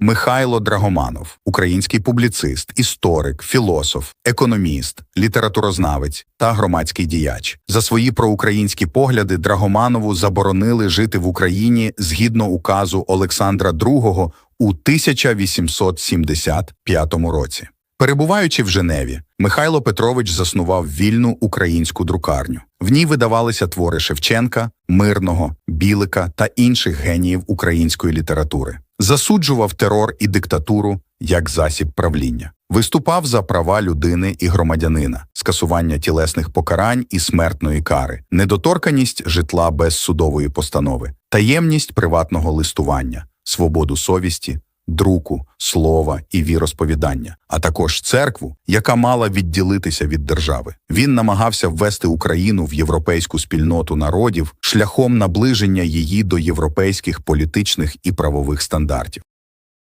Михайло Драгоманов, український публіцист, історик, філософ, економіст, літературознавець та громадський діяч. За свої проукраїнські погляди Драгоманову заборонили жити в Україні згідно указу Олександра II у 1875 році. Перебуваючи в Женеві, Михайло Петрович заснував вільну українську друкарню. В ній видавалися твори Шевченка, Мирного, Білика та інших геніїв української літератури. Засуджував терор і диктатуру як засіб правління. Виступав за права людини і громадянина, скасування тілесних покарань і смертної кари, недоторканість житла без судової постанови, таємність приватного листування, свободу совісті, друку, слова і віросповідання, а також церкву, яка мала відділитися від держави. Він намагався ввести Україну в європейську спільноту народів шляхом наближення її до європейських політичних і правових стандартів.